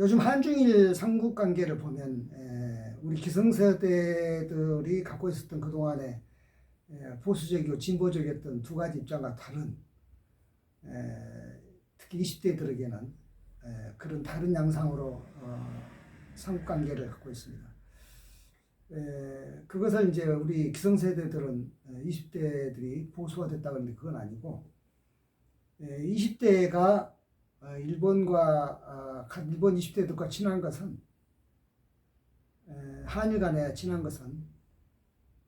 요즘 한중일 삼국 관계를 보면 에, 우리 기성세대들이 갖고 있었던 그동안의 에, 보수적이고 진보적이었던 두 가지 입장과 다른 에, 특히 20대들에게는 에, 그런 다른 양상으로 어, 삼국 관계를 갖고 있습니다. 에, 그것을 이제 우리 기성세대들은 20대들이 보수가 됐다 그러는데 그건 아니고 20대가 일본과 아, 가- 일본 20대들과 친한 것은 에, 한일 간에 친한 것은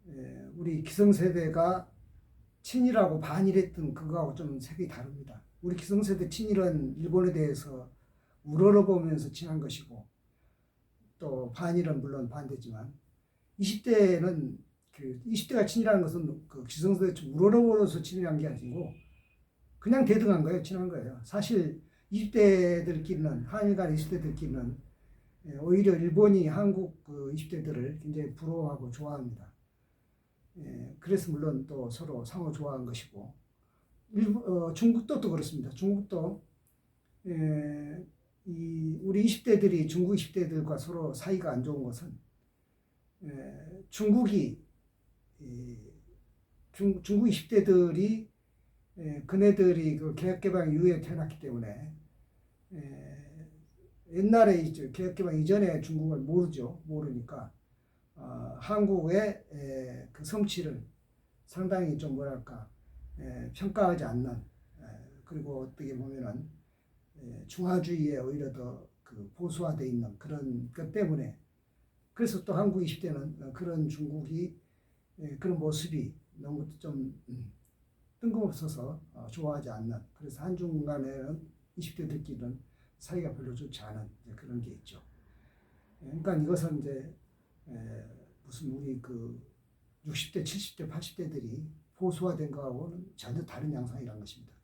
에, 우리 기성세대가 친일하고 반일했던 그거하고 좀 색이 다릅니다. 우리 기성세대 친일은 일본에 대해서 우러러보면서 친한 것이고 또 반일은 물론 반대지만 20대는 그 20대가 친일하는 것은 그 기성세대 좀 우러러보면서 친일한 게 아니고 그냥 대등한 거예요. 친한 거예요. 사실 20대들끼리는 한일 간 20대들끼리는 예, 오히려 일본이 한국 그 20대들을 굉장히 부러워하고 좋아합니다. 예, 그래서 물론 또 서로 상호 좋아한 것이고 일본, 어, 중국도 또 그렇습니다. 중국도 예, 이 우리 20대들이 중국 20대들과 서로 사이가 안 좋은 것은 예, 중국이 이, 중, 중국 20대들이 예, 그네들이 그 개혁개방 이후에 태어났기 때문에 예, 옛날에 이제 개혁개방 이전에 중국을 모르죠. 모르니까 어, 한국의 에, 그 성취를 상당히 좀 뭐랄까 에, 평가하지 않는 에, 그리고 어떻게 보면은 에, 중화주의에 오히려 더 그 보수화돼 있는 그런 것 때문에 그래서 또 한국 20대는 그런 중국이 에, 그런 모습이 너무 좀 음, 뜬금없어서 어, 좋아하지 않는 그래서 한중 간에는 20대들끼리는 사이가 별로 좋지 않은 그런 게 있죠. 예, 그러니까 이것은 이제 에, 무슨 우리 그 60대, 70대, 80대들이 보수화된 거하고는 전혀 다른 양상이라는 것입니다.